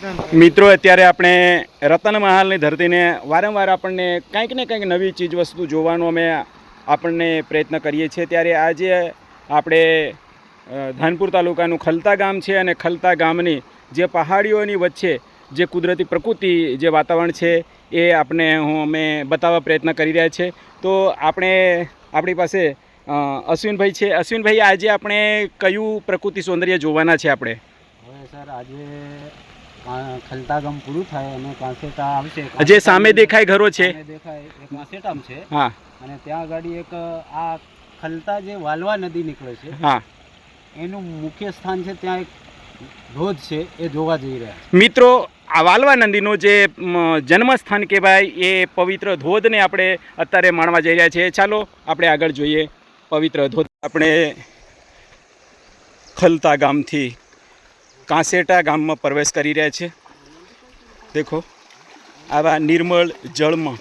મિત્રો, અત્યારે આપણે રતન મહાલની ધરતીને વારંવાર આપણને કંઈક ને કંઈક નવી ચીજ વસ્તુ જોવાનો અમે આપણને પ્રયત્ન કરીએ છીએ. ત્યારે આજે આપણે ધાનપુર તાલુકાનું ખલતા ગામ છે અને ખલતા ગામની જે પહાડીઓની વચ્ચે જે કુદરતી પ્રકૃતિ જે વાતાવરણ છે એ આપણે હું, અમે બતાવવા પ્રયત્ન કરી રહ્યા છે તો આપણે, આપણી પાસે અશ્વિનભાઈ છે. અશ્વિનભાઈ, આજે આપણે કયું પ્રકૃતિ સૌંદર્ય જોવાના છે આપણે? હવે સર, આજે કા- ખલતા ગામ પૂરું થાય અને કાંસેટા આવશે. જે સામે દેખાય ઘરો છે. દેખાય એક કાંસેટામ છે. હા. અને ત્યાં આગળ એક આ ખલતા જે વાલવા નદી નીકળે છે હા. એનું મુખ્ય સ્થાન છે ત્યાં એક ધોધ છે એ જોવા જઈ રહ્યા મિત્રો આ વાલવા નદીનું જે જન્મસ્થાન કહેવાય એ પવિત્ર ધોધને આપણે અત્યારે માણવા જઈ રહ્યા છીએ ચાલો આપણે આગળ જોઈએ પવિત્ર ધોધ. આપણે ખલતા ગામથી કાંસેટા ગામમાં પ્રવેશ કરી રહ્યા છે. દેખો, આવા નિર્મળ જળમાં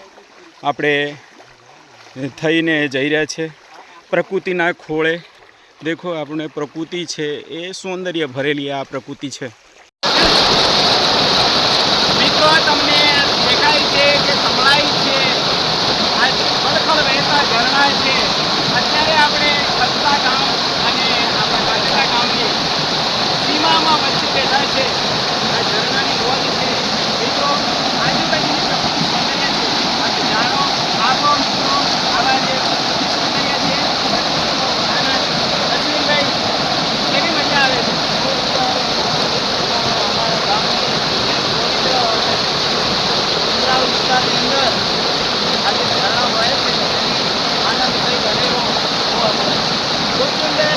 આપણે થઈને જઈ રહ્યા છે. પ્રકૃતિના ખોળે, દેખો આપણે પ્રકૃતિ છે એ સૌંદર્ય ભરેલી આ પ્રકૃતિ છે. મિત્રો અત્યારે આપણે ખસ્તા ગામ અને આપણા કાંકરા ગામની સીમામાં વચ્ચે બેઠા છે આ ઝરણાની ધોધ છે મિત્રો આજુબાજુની પ્રકૃતિ સૌંદર્ય છે આ જાણો આપો મિત્રો આવા જે પ્રકૃતિ સૌંદર્ય છે પ્રકૃતિનો આનંદ અશ્વિનભાઈ કેવી મજા આવે છે અમારા ગામની ડુંગરાળ વિસ્તારની અંદર આ જે ઝરણા વહે છે તેની આનંદ કંઈક અનેરો જોવા મળે છે ખૂબ સુંદર આપણી સાથે ભૈરુભાઈ છે ભૈરુભાઈ કેવી મજા છે હવે સાહેબ આપણે ખોરાક તરીકે ઉતારીએ તો સાહેબ આ એક હા મિત્રો અહીંયા ખોરાક મળી ગયો છે એનો પ્રકૃતિના સૌંદર્યમાં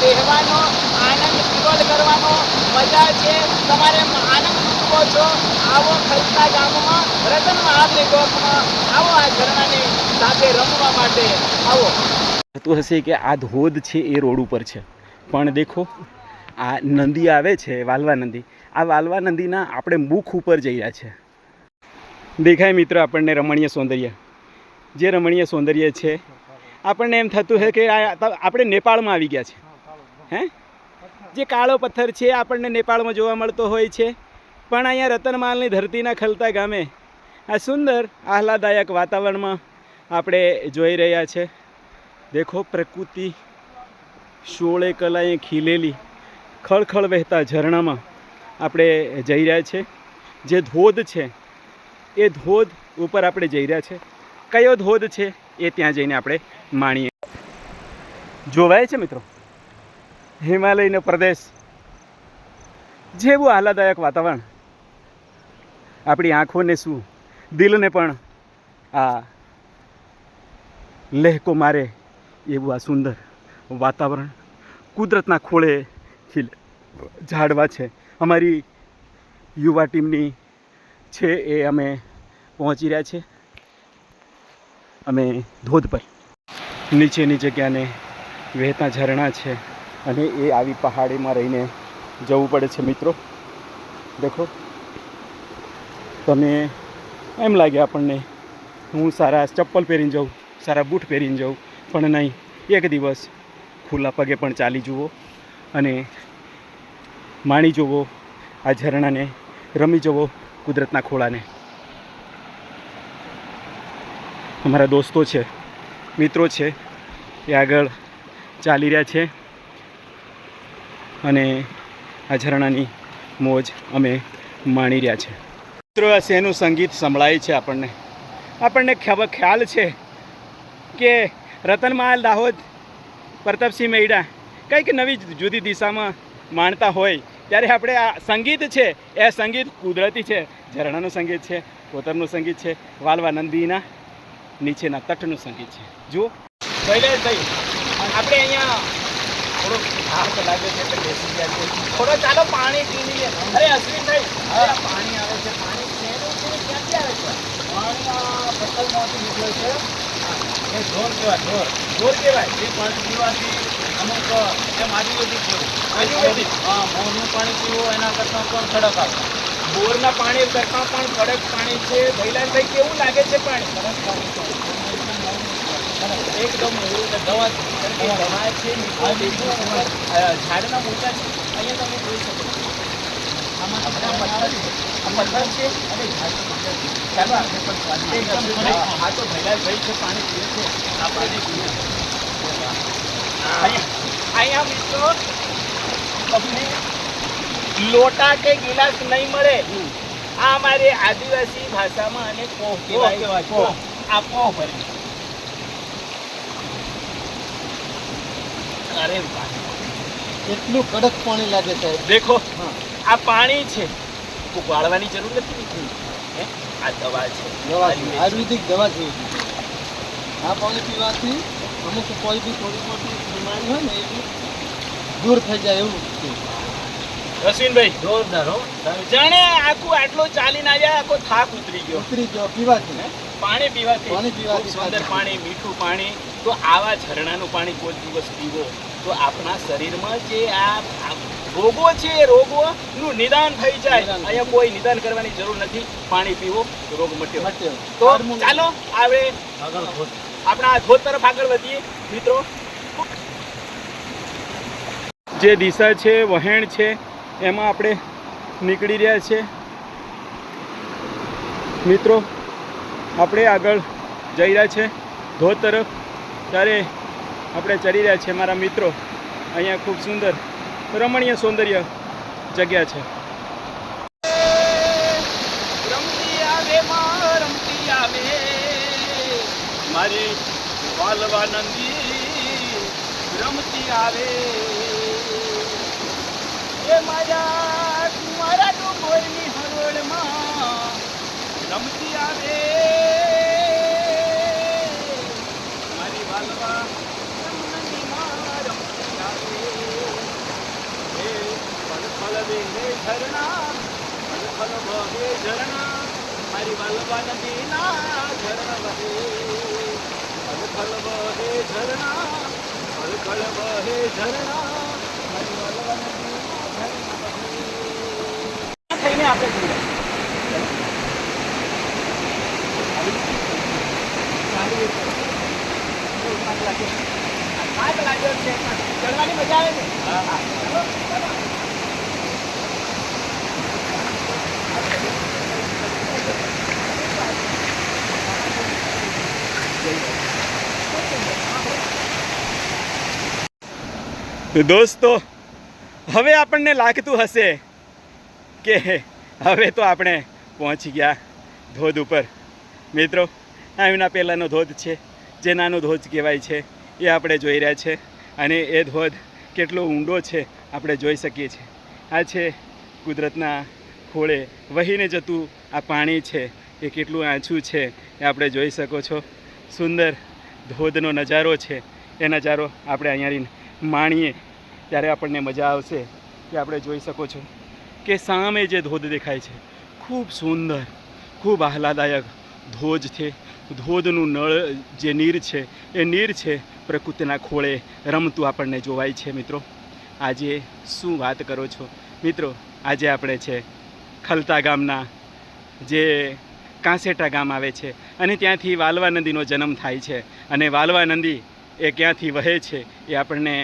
બેહવાનો આનંદ કરવાનો મજા છે તમારે આનંદ લૂંટવો આવો ખલતા ગામમાં રતન ગોખમાં આવો આ ઝરણાની સાથે રમવા માટે આવો હશે કે આ ધોધ છે એ રોડ ઉપર છે. પણ દેખો, આ નદી આવે છે, વાલવા નદી. આ વાલવા નદીના આપણે મુખ ઉપર જઈ રહ્યા છે દેખાય મિત્રો આપણને રમણીય સૌંદર્ય. જે રમણીય સૌંદર્ય છે, આપણને એમ થતું છે કે આપણે નેપાળમાં આવી ગયા છે હે? જે કાળો પથ્થર છે, આપણને નેપાળમાં જોવા મળતો હોય છે. પણ અહીંયા રતનમાલની ધરતીના ખલતા ગામે આ સુંદર આહલાદાયક વાતાવરણમાં આપણે જોઈ રહ્યા છે. દેખો પ્રકૃતિ, શોળે કલાએ ખીલેલી, ખળખળ વહેતા ઝરણામાં આપણે જઈ રહ્યા છે. જે ધોધ છે, એ ધોધ ઉપર આપણે જઈ રહ્યા છે. કયો ધોધ છે, એ ત્યાં જઈને આપણે માણીએ. જોવાય છે મિત્રો? હિમાલયનો પ્રદેશ. જેવું આહલાદાયક વાતાવરણ. આપણી આંખોને શું, દિલને પણ આ લહેકો મારે એવું આ સુંદર વાતાવરણ કુદરતના ખોળે ખીલ ઝાડવા છે. અમારી યુવા ટીમની છે એ અમે પહોંચી રહ્યા છે. અમે ધોધ પર. નીચેની જગ્યાને વહેતા ઝરણા છે અને એ આવી પહાડીમાં રહીને જવું પડે છે મિત્રો. દેખો. તમે એમ લાગે આપણને હું સારા ચપ્પલ પહેરીને જાઉં, સારા બૂટ પહેરીને જાઉં, પણ નહીં. એક દિવસ ખુલ્લા પગે પણ ચાલી જુઓ અને માણી જુઓ આ ઝરણાને, રમી જવો કુદરતના ખોળાને. અમારા દોસ્તો છે, મિત્રો છે, એ આગળ ચાલી રહ્યા છે. અને આ ઝરણાની મોજ અમે માણી રહ્યા છે. મિત્રો, આ શેનું સંગીત સંભળાય છે આપણને? આપણને ખ્યાલ છે કે રતનમાલ દાહોદ, પ્રતાપસિંહ મૈડા કંઈક નવી જુદી દિશામાં માણતા હોય, ત્યારે આપણે આ સંગીત છે, એ સંગીત કુદરતી છે. ઝરણાનું સંગીત છે, કોતરનું સંગીત છે વાલવા નંદીના નીચેના તટનું સંગીત છે. જુઓ. શૈલેષભાઈ આપણે અહીંયા થોડો થાક લાગે છે થોડો ચાલો પાણી પી લઈએ. અરે અશ્વિનભાઈ આવે છે, પાણી છે. એ ઢોર કહેવાય ઢોર. ઢોર કહેવાય. એ પાણી પીવાથી અમુક એમ આયુર્વેદિક જેવું આયુર્વેદિક? હા મોરનું પાણી પીવું એના કરતાં પણ ખડક આવે. બોરના પાણી કરતાં પણ કડક પાણી છે. ભૈલાલભાઈ કેવું લાગે છે પાણી? એકદમ એવું એકદમ દવા દવા છે ઝાડના મોટા છે. અહીંયા તમે જોઈ શકો છો. પથ્થર છે. આ પથ્થર અને ચાલો આપણે પણ આ આ તો ભૈલાલભાઈ છે પાણી પીએ છે. આપણે પીએ અહીંયા અહીંયા મિત્રો તમને લોટા કે ગિલાસ નહીં મળે. આ અમારી આદિવાસી ભાષામાં અને પોહ કહેવાય. આ પોહ ભરી. અરે વાહ. એટલું કડક પાણી લાગે સાહેબ. દેખો. હા. આ પાણી છે. ઉપાડવાની જરૂર નથી નીકળી આ દવા છે. આયુર્વેદિક દવા છે. આ પાણી પીવાથી અમુક કોઈ બી થોડી મોટી બીમારી હોય ને એ દૂર થઈ જાય એવું છે રશ્વિનભાઈ જોરદાર હો. જાણે આખું આટલો ચાલીને આવ્યા આખો થાક ઉતરી ગયો. ઉતરી ગયો પીવાથી. પાણી પીવાથી. પાણી પીવાથી સુંદર પાણી મીઠું પાણી. તો આવા ઝરણાનું પાણી કોઈ દિવસ પીવો. તો આપણા શરીરમાં જે આ રોગો છે એ રોગોનું નિદાન થઈ જાય. અહીંયા કોઈ નિદાન કરવાની જરૂર નથી. પાણી પીવો રોગ મટ્યો. તો ચાલો આવે આપણા આ ધોધ તરફ આગળ વધીએ. મિત્રો જે દિશા છે વહેણ છે એમાં આપણે નીકળી રહ્યા છે મિત્રો આપણે આગળ જઈ રહ્યા છે ધોધ તરફ. ત્યારે આપણે ચડી રહ્યા છીએ મારા મિત્રો. અહીંયા ખૂબ સુંદર રમણીય સૌંદર્ય જગ્યા છે. મારી વાલવા નંદી રમતી આવે. એ મારા ડુંગરની હરોળમાં રમતી આવે મારી વાલવા નંદીમાં રમતી આવે હે પલ પલ વેરે ઝરણા પલ પલ વહે ઝરણા મારી વાલવા ઝરણા વહે વહે ઝરણા પલ વહે ઝરણા નદીના ઝરણા વહે થઈને આપણે જઈએ ચડવાની મજા આવે છે દોસ્તો, હવે આપણને લાગતું હશે કે હવે તો આપણે પહોંચી ગયા ધોધ ઉપર. મિત્રો આ પહેલાંનો ધોધ છે, જે નાનો ધોધ કહેવાય છે, એ આપણે જોઈ રહ્યા છે. અને એ ધોધ કેટલો ઊંડો છે, આપણે જોઈ શકીએ છીએ. આ છે કુદરતના ખોળે વહીને જતું આ પાણી છે, એ કેટલું આછું છે, એ આપણે જોઈ શકો છો. સુંદર ધોધનો નજારો છે. એ નજારો આપણે અહીંયા માણીએ. ત્યારે આપણને મજા આવશે કે આપણે જોઈ શકો છો કે સામે જે ધોધ દેખાય છે, ખૂબ સુંદર, ખૂબ આહલાદાયક ધોધ છે. ધોધનું નળ જે નીર છે, એ નીર છે પ્રકૃતિના ખોળે રમતું આપણને જોવાય છે મિત્રો. આજે શું વાત કરો છો? મિત્રો, આજે આપણે છે ખલતા ગામના જે કાંસેટા ગામ આવે છે અને ત્યાંથી વાલવા નદીનો જન્મ થાય છે. અને વાલવા નદી એ ક્યાંથી વહે છે એ આપણને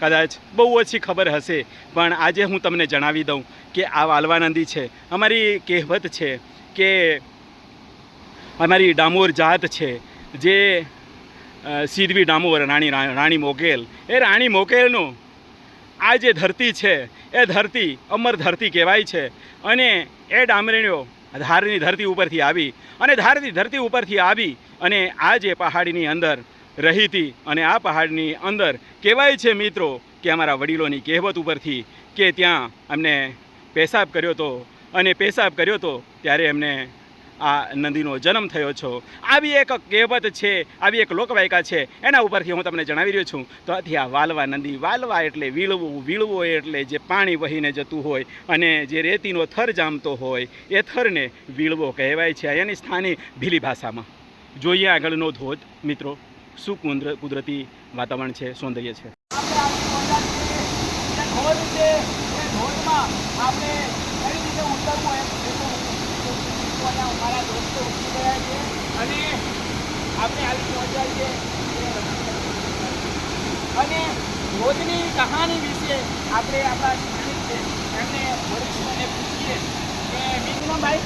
કદાચ બહુ ઓછી ખબર હશે, પણ આજે હું તમને જણાવી દઉં કે આ વાલવા નદી છે. અમારી કહેવત છે કે અમારી ડામોર જાત છે, જે સીધવી ડામોર, રાણી રાણી મોકેલ એ રાણી મોકેલનું આ જે ધરતી છે, એ ધરતી અમર ધરતી કહેવાય છે. અને એ ડામરેણીઓ ધારની ધરતી ઉપરથી આવી અને ધારની ધરતી ઉપરથી આવી અને આ જે પહાડીની અંદર રહી હતી અને આ પહાડની અંદર કહેવાય છે મિત્રો કે અમારા વડીલોની કહેવત ઉપરથી કે ત્યાં અમને પેશાબ કર્યો તો અને પેશાબ કર્યો તો ત્યારે એમને આ નદીનો જન્મ થયો છો. આવી એક કહેવત છે, આવી એક લોકવાયકા છે, એના ઉપરથી હું તમને જણાવી રહ્યો છું. તો આથી આ વાલવા નદી, વાલવા એટલે વીળવું, વીળવો એટલે જે પાણી વહીને જતું હોય અને જે રેતીનો થર જામતો હોય, એ થરને વીળવો કહેવાય છે. અહીંયાની સ્થાનિક ભીલી ભાષામાં. જોઈએ આગળનો ધોધ. મિત્રો શું કુદરતી વાતાવરણ છે, સૌંદર્ય છે ધોધ છે એ ધોધમાં આપણે કઈ રીતે ઉતરવું એમ અમારા દોસ્તો ઉતરી ગયા છે અને આપણે આવી પહોંચ્યા છે અને રોજની કહાની વિશે આપણે આપણા સ્થાનિક છે. એમને વરિષ્ઠોને પૂછીએ કે મિથુનભાઈ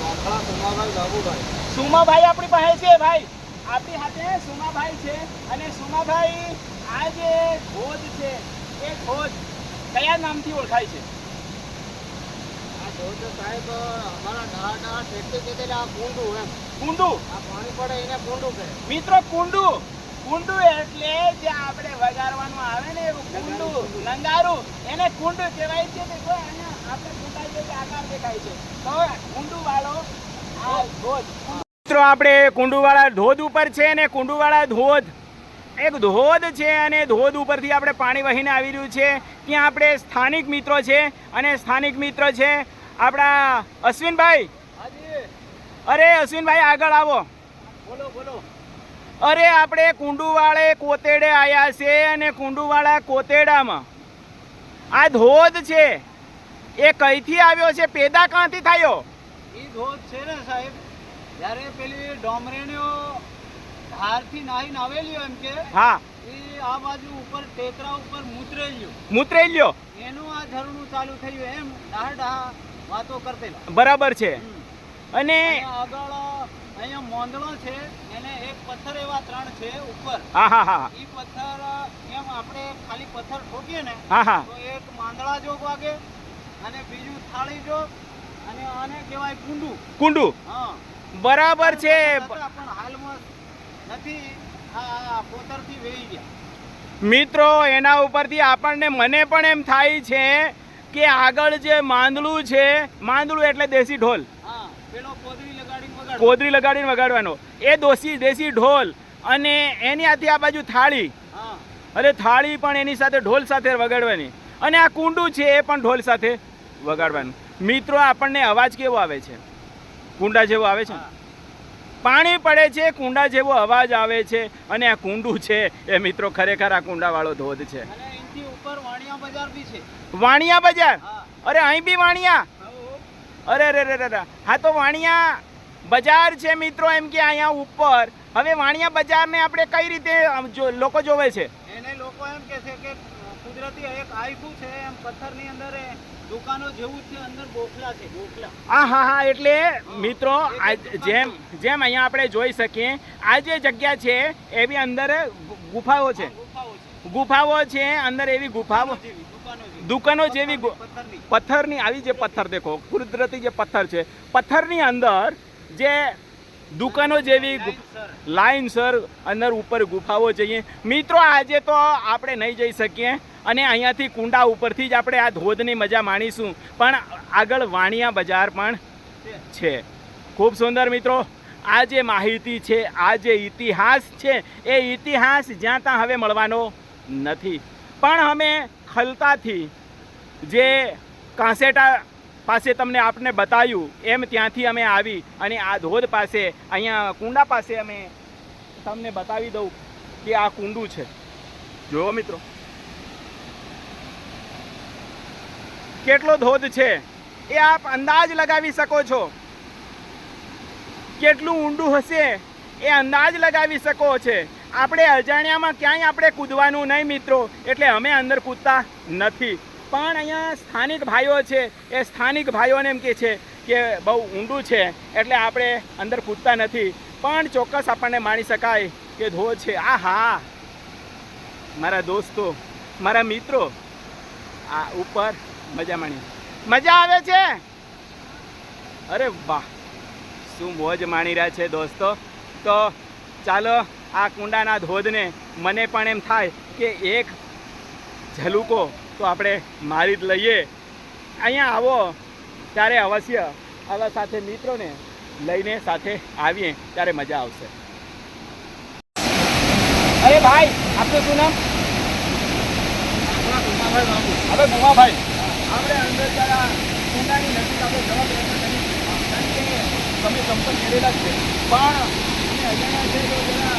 મોખળા સોમાભાઈ આપણી પાસે છે, ભાઈ. આપણી સાથે સુમાભાઈ છે અને સુમાભાઈ આ જે ધોધ છે. એ ધોધ કયા નામથી ઓળખાય છે? સાહેબ અમારા ટેક્સી કીધેલા આ કુંડું એમ. કુંડું? આ પાણી પડે એને કુંડું કહે. મિત્રો કુંડુ. કુંડુ એટલે જે આપણે વગાડવાનું આવે ને એવું કુંડુ નંગારું. એને કુંડુ કહેવાય છે અહીંયા આપણે આકાર દેખાય છે. તો કુંડુ વાળો આ ધોધ. મિત્રો આપણે કુંડુવાળા ધોધ ઉપર છે અને કુંડુવાળા ધોધ. એક ધોધ છે અને ધોધ ઉપરથી આપણે પાણી વહીને આવી રહ્યું છે. ત્યાં આપણે સ્થાનિક મિત્રો છે અને સ્થાનિક મિત્ર છે. આપણા અશ્વિનભાઈ. અરે અશ્વિનભાઈ આગળ આવો. બોલો બોલો. અરે આપણે કુંડુવાળે કોતેડે આવ્યા છે અને કુંડુવાળા કોતેડામાં. આ ધોધ છે. એ કઈથી આવ્યો છે? પેદા ક્યાંથી થયો? એ ધોધ છે ને સાહેબ જ્યારે પેલી ડોમરેણીઓ ધારથી નાહીને આવેલી એમ કે હા. એ આ બાજુ ઉપર ટેકરા ઉપર મૂતરેલ્યો. મૂતરેલ્યો. એનું આ ઝરણું ચાલુ થયું એમ ડાહ ડાહ વાતો કરતેલા બરાબર છે. અને આગળ અહીંયા મોંદળો છે એને એક પથ્થર એવા ત્રણ છે ઉપર. હા હા હા ઈ પથ્થર એમ આપણે ખાલી પથ્થર ઠોકીએ ને હા હા. તો એક માંદળા જોગ વાગે અને બીજું થાળી જોગ અને આને કહેવાય કુંડું. કુંડુ. હા. બરાબર છે. પણ હાલમાં નથી આ કોતરથી વેઈ ગયા. મિત્રો એના ઉપરથી આપણને મને પણ એમ થાય છે કે આગળ જે માંદળું છે માંદળું એટલે દેશી ઢોલ. કોદરી લગાડીને વગાડવાનો. એ દોશી દેશી ઢોલ અને એની આથી આ બાજુ થાળી. અરે થાળી પણ એની સાથે ઢોલ સાથે વગાડવાની. અને આ કુંડું છે એ પણ ઢોલ સાથે વગાડવાનું. મિત્રો આપણને અવાજ કેવો આવે છે? કુંડા જેવો આવે છે પાણી પડે છે કુંડા જેવો અવાજ આવે છે. અને આ કુંડું છે એ મિત્રો ખરેખર આ કુંડાવાળો ધોધ છે. ઉપર વાણિયા બજાર બી છે. વાણિયા બજાર? અરે અહીં બી વાણિયા? અરે અરે રે રે. હા તો વાણિયા બજાર છે મિત્રો એમ કે અહીંયા ઉપર. હવે વાણિયા બજારને આપણે કઈ રીતે લોકો જોવે છે? એને લોકો એમ કે છે કે કુદરતી એક આયખું છે? એમ પથ્થરની અંદર દુકાનો જેવું છે અંદર બોખલા છે બોખલા હા હા હા એટલે મિત્રો જેમ જેમ અહીંયા આપણે જોઈ શકીએ આ જે જગ્યા છે એવી અંદર ગુફાઓ છે. ગુફાઓ છે. અંદર એવી ગુફાઓ દુકાનો જેવી પથ્થરની આવી જે પથ્થર દેખો, કુદરતી જે પથ્થર છે, પથ્થરની અંદર જે દુકાનો જેવી લાઈનસર અંદર ઉપર ગુફાઓ જઈએ મિત્રો, આજે તો આપણે નહીં જઈ શકીએ અને અહીંયાથી કુંડા ઉપરથી જ આપણે આ ધોધની મજા માણીશું. પણ આગળ વાણિયા બજાર પણ છે. ખૂબ સુંદર મિત્રો, આ જે માહિતી છે, આ જે ઇતિહાસ છે, એ ઇતિહાસ જ્યાં ત્યાં હવે મળવાનો નથી. પણ અમે ખલતાથી જે કાંસેટા પાસે તમને આપને બતાવ્યું એમ ત્યાંથી અમે આવી અને આ ધોધ પાસે, અહીંયા કુંડા પાસે અમે તમને બતાવી દઉં કે આ કુંડું છે. જુઓ મિત્રો. કેટલો ધોધ છે. એ આપ અંદાજ લગાવી શકો છો. કેટલું ઊંડું હશે, એ અંદાજ લગાવી શકો છે. આપણે અજાણ્યામાં ક્યાંય આપણે કૂદવાનું નહીં મિત્રો, એટલે અમે અંદર કૂદતા નથી. પણ અહીંયા સ્થાનિક ભાઈઓ છે, એ સ્થાનિક ભાઈઓને એમ કહે છે કે બહુ ઊંડું છે, એટલે આપણે અંદર કૂદતા નથી. પણ ચોક્કસ આપણને માણી શકાય કે ધો છે આ હા મારા દોસ્તો, મારા મિત્રો, આ ઉપર મજા માણી. મજા આવે છે? અરે વાહ! શું મોજ માણી રહ્યા છે દોસ્તો. તો ચાલો આ કુંડાના ધોધને મને પણ એમ થાય કે એક ઝલુકો તો આપણે મારી જ લઈએ. અહીંયા આવો, ત્યારે અવશ્ય આવા સાથે મિત્રોને લઈને સાથે આવીએ, ત્યારે મજા આવશે. અરે ભાઈ, આપનું શું નામ? હવે ગુમાભાઈ આપણે અંદર કુંડાની નજીક આપણે જવા પ્રયત્ન કરીએ. કારણ કે તમે સંપર્ક કરેલા છે. પણ અમે છે તો જરા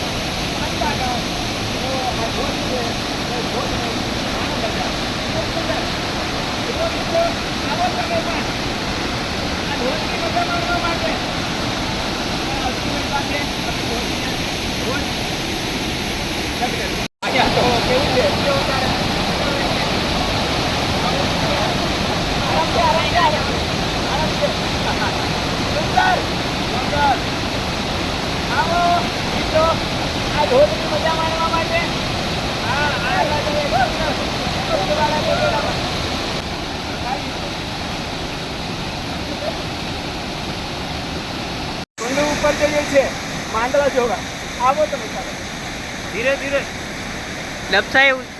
ઉપર જઈએ છે માંડલા જોવા. આવો તમે ધીરે ધીરે. લપસાય એવું.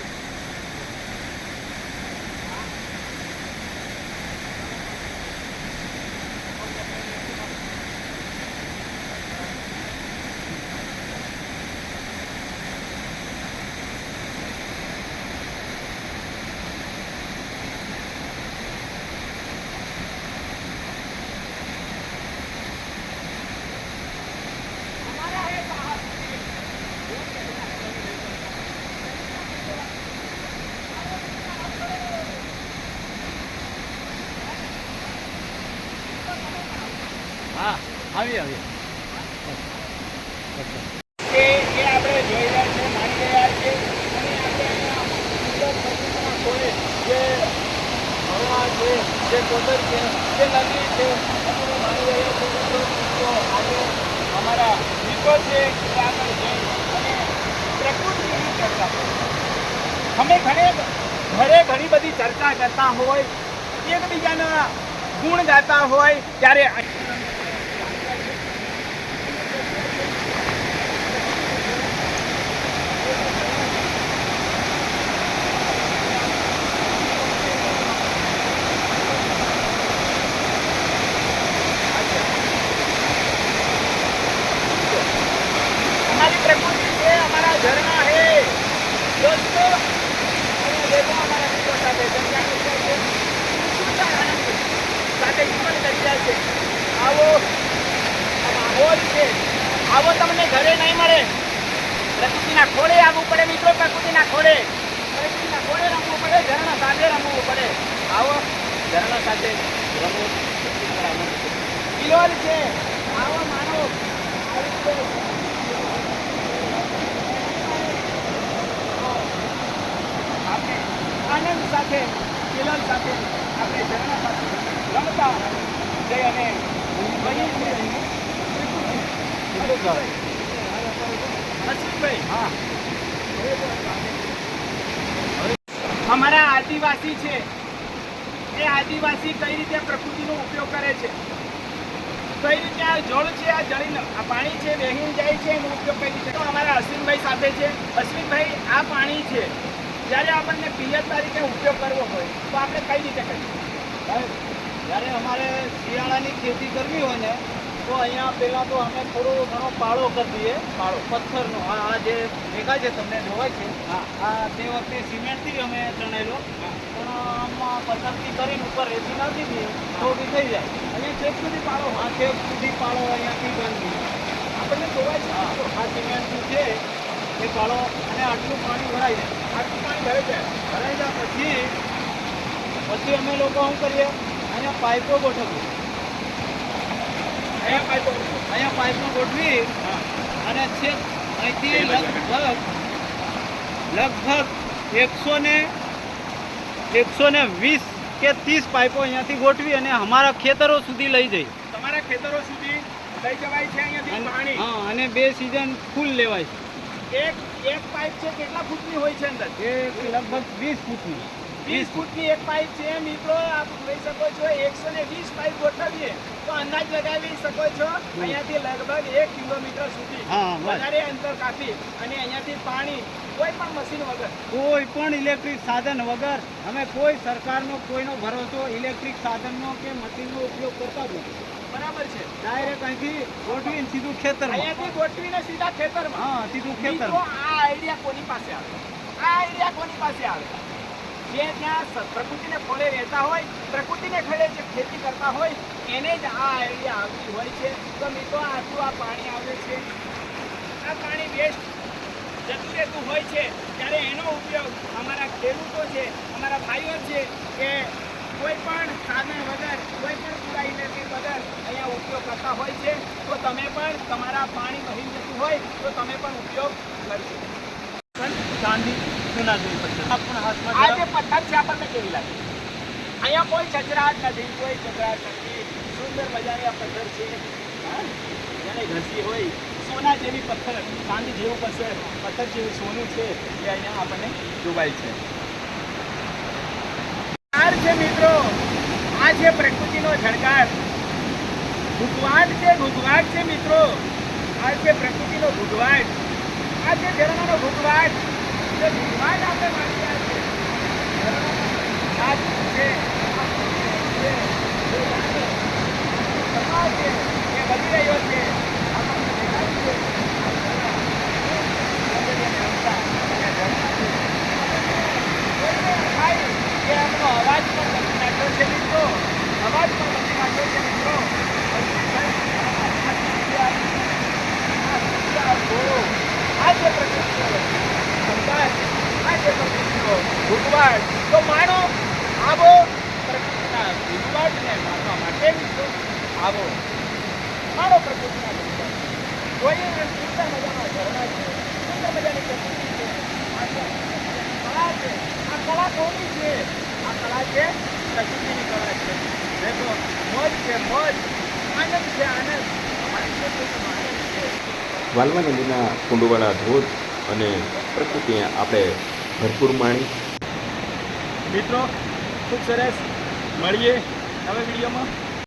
હા, આવી આવી. કે એ આપણે જોઈ છે, માની રહ્યા છે જે હવા જે કોતર જે અમારા મિત્રો છે અને પ્રકૃતિની ચર્ચા કરે અમે ઘણે ઘરે ઘણી બધી ચર્ચા કરતા હોય, એકબીજાના ગુણ ગાતા હોય, ત્યારે સાથે મિલન સાથે આપણે ઝરણા સાથે રમતા જઈ અને અમારા આદિવાસી છે. એ આદિવાસી કઈ રીતે પ્રકૃતિનો ઉપયોગ કરે છે? કઈ રીતે આ જળ છે, આ જળીને, આ પાણી છે વહેવું જાય છે, એનો ઉપયોગ કઈ રીતે? અમારા અશ્વિનભાઈ સાથે છે. અશ્વિનભાઈ, આ પાણી છે. જ્યારે આપણને પિયત તરીકે ઉપયોગ કરવો હોય તો આપણે કઈ રીતે કરીએ? જ્યારે અમારે શિયાળાની ખેતી કરવી હોય ને તો અહીંયા પહેલાં તો અમે થોડો ઘણો પાળો કરી દઈએ. પાળો. પથ્થરનો. આ આ જે દેખાય છે તમને જોવાય છે હા. આ તે વખતે સિમેન્ટથી અમે ચણેલો. પણ આમાં પથ્થરથી કરીને ઉપર રેતી નાખી દઈએ તો બી થઈ જાય. અહીંયા છેક સુધી પાડો આ છેક સુધી પાળો અહીંયાથી બાંધી. આપણને જોવાય છે હા. આ સિમેન્ટનું છે. એ પાળો અને આટલું પાણી ભરાય જાય આટલું પાણી ભરે છે. ભરાઈ જાય પછી પછી અમે લોકો શું કરીએ? અહીંયા પાઇપો ગોઠવીએ. અહીંયા પાઇપો અહીંયા પાઇપો ગોઠવી અને છેક અહીંથી લગભગ લગભગ એકસો ને એકસો ને વીસ કે ત્રીસ પાઇપો અહીંયાથી ગોઠવી અને અમારા ખેતરો સુધી લઈ જઈ તમારા ખેતરો સુધી લઈ જવાય છે અહીંયાથી પાણી? હા અને બે સિઝન ફૂલ લેવાય એક એક પાઇપ છે કેટલા ફૂટની હોય છે અંદર? એ લગભગ વીસ ફૂટની. વીસ ફૂટની એક પાઇપ છે મિત્રો આપ લઈ શકો છો એકસો ને વીસ પાઇપ ગોઠવીએ તો અંદાજ લગાવી શકો છો અહીંયાથી લગભગ એક કિલોમીટર સુધી. વધારે અંતર કાપી અને અહીંયાથી પાણી કોઈ પણ મશીન વગર. કોઈ પણ ઇલેક્ટ્રિક સાધન વગર અમે કોઈ સરકારનો કોઈનો ભરોસો ઇલેક્ટ્રિક સાધનનો કે મશીનનો ઉપયોગ કરતા જ નથી. બરાબર છે. ડાયરેક્ટ અહીંથી ગોઠવીને સીધું ખેતરમાં. અહીંયાથી ગોઠવીને સીધા ખેતરમાં. હા સીધું ખેતર આ આઈડિયા કોની પાસે આવે? આ આઈડિયા કોની પાસે આવે? જે ત્યાં પ્રકૃતિને ખોળે રહેતા હોય પ્રકૃતિને ખડે જે ખેતી કરતા હોય એને જ આ આઈડિયા આવતી હોય છે. તો મિત્રો આટલું આ પાણી આવે છે. આ પાણી વેસ્ટ જતું રહેતું હોય છે. ત્યારે એનો ઉપયોગ અમારા ખેડૂતો છે અમારા ભાઈઓ છે કે કોઈ પણ ખાને વગર કોઈ પણ પૂરા ઇલેક્ટ્રિક વગર અહીંયા ઉપયોગ કરતા હોય છે તો તમે પણ તમારા પાણી વહી જતું હોય તો તમે પણ ઉપયોગ કરશો ચાંદી જૂના જેવી પથ્થર આ જે પથ્થર છે આપણને કેવી લાગે? અહીંયા કોઈ છછરાટ નથી કોઈ છછરાટ નથી. સુંદર મજાની આ પથ્થર છે. હા? જેને ઘસી હોય સોના જેવી પથ્થર ચાંદી જેવું પથ્થર પથ્થર જેવું સોનું છે એ અહીંયા આપણને જોવાય છે. છે મિત્રો આ છે પ્રકૃતિનો ઝડકાર ભૂગવાટ છે ભૂગવાટ છે મિત્રો આ છે પ્રકૃતિનો ભૂગવાટ આ છે ઝરણાનો ભૂગવાટ જે ભૂગવાટ આપણે રહ્યા આ છે એ વધી રહ્યો છે થાય અવાજ પણ બદલી નાખ્યો છે મિત્રો અવાજ પણ બદલી નાખ્યો છે મિત્રો આ આ સૂર્ય, આ પ્રકૃતિનો ભૂતવાળ. તો માણો આવો પ્રકૃતિના ભૂગવાડને માણવા માટે મિત્રો આવો માણો પ્રકૃતિના ભૂતવાળ. કોઈ સુંદર મજાના ઝરણા છે સુંદર મજાની પ્રકૃતિ છે કળા છે. આ કળા કોની છે. આ કળા છે પ્રકૃતિની કળા છે. દેખો મોજ છે મોજ. આનંદ છે આનંદ. વાલવા નદીના કુંડવાળા ધોધ અને પ્રકૃતિ આપણે ભરપૂર માણી. મિત્રો ખૂબ સરસ. મળીએ હવે વિડીયોમાં.